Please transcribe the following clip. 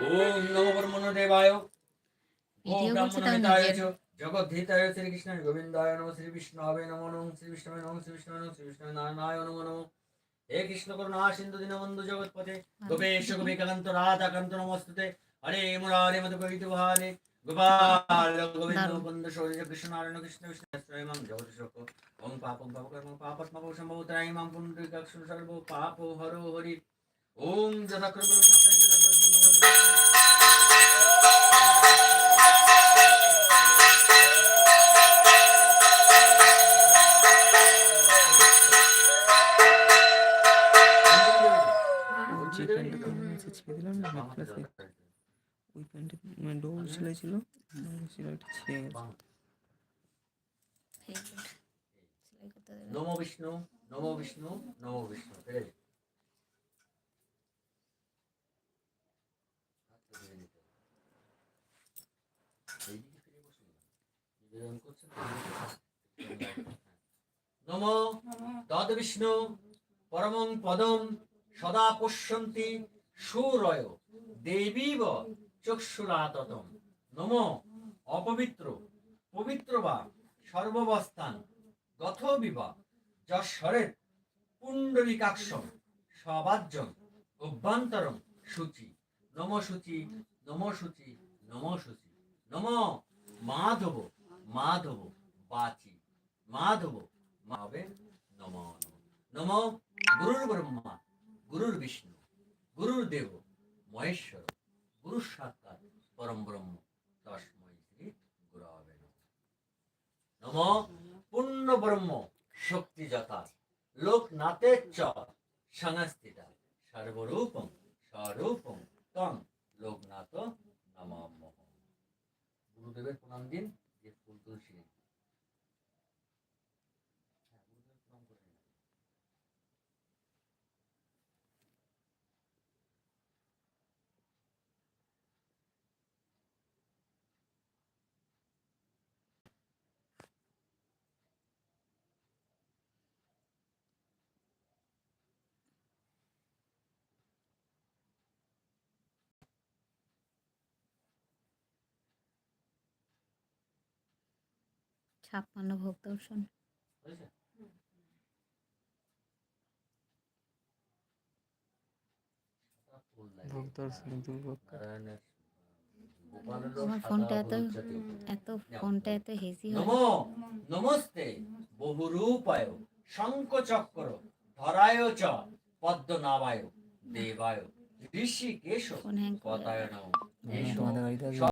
ও video করছে তাও ব্রাহ্মণহিতায় নিজের। চ জগদ্ধিতায় শ্রীকৃষ্ণ গোবিন্দায় নমঃ শ্রী বিষ্ণবে নমো নমঃ শ্রী বিষ্ণবে নমঃ শ্রী বিষ্ণবে নমঃ শ্রী বিষ্ণবে নারায়ণায় নমো নমঃ। হে কৃষ্ণ করুণা সিন্ধু দীনবন্ধু জগৎপতে গোপেশ গোপিকান্ত রাধাকান্ত নমস্তুতে। হরে মুরারে মধু কবিত ভারে গোপাল গোবিন্দ। বন্ধু শৌর্য কৃষ্ণ নারায়ণ কৃষ্ণ কৃষ্ণ শ্রয়মাং জগৎ শোক ওম পাপং পাপকর্ম পাপত্মপ সম্ভব ত্রাইমাং পুণ্ডরিকাক্ষ সর্ব পাপ হরো হরি। ওম যথাক্রম ছেড়ে দিলাম না হাফ ক্লাসে ওই প্যান্টে মানে ডবল সেলাই ছিল সেলাইটা ছিঁড়ে গেছে। নমো বিষ্ণু নমো বিষ্ণু নমো বিষ্ণু নমো তদ বিষ্ণু পরমং পদম সদা পশ্যন্তি সুরয়, দেবীব চক্ষুরাততম। নমো অপবিত্র, পবিত্র বা সর্ববস্থান গথ বিবা যশ্বরের পুণ্ডরিকাক্ষম, সবাজ্যম, অভ্যন্তরম সূচি। নম সূচি নম সূচি নম সূচি। নম মাধব মাধব, বাচি। মাধব নম নম। গুরুর ব্রহ্মা, গুরুর বিষ্ণু, গুরুর দেব, মহেশ্বর গুরু সাক্ষাৎ, পরম ব্রহ্ম তস্মৈ শ্রী গুরবে নম। পূর্ণ ব্রহ্ম, শক্তি যথা লোকনাথের চ, সংস্থিতা, সর্বরূপম, স্বরূপম ছাপ্পান্ন ভোগ দর্শন। আমার ফোনটা এত। এত ফোনটা এত হয়। নমো নমস্তে বহুরূপায় শঙ্খ চক্র ধরায় চ পদ্মনাভায় দেবায় ঋষিকেশ ফোন হ্যাং নম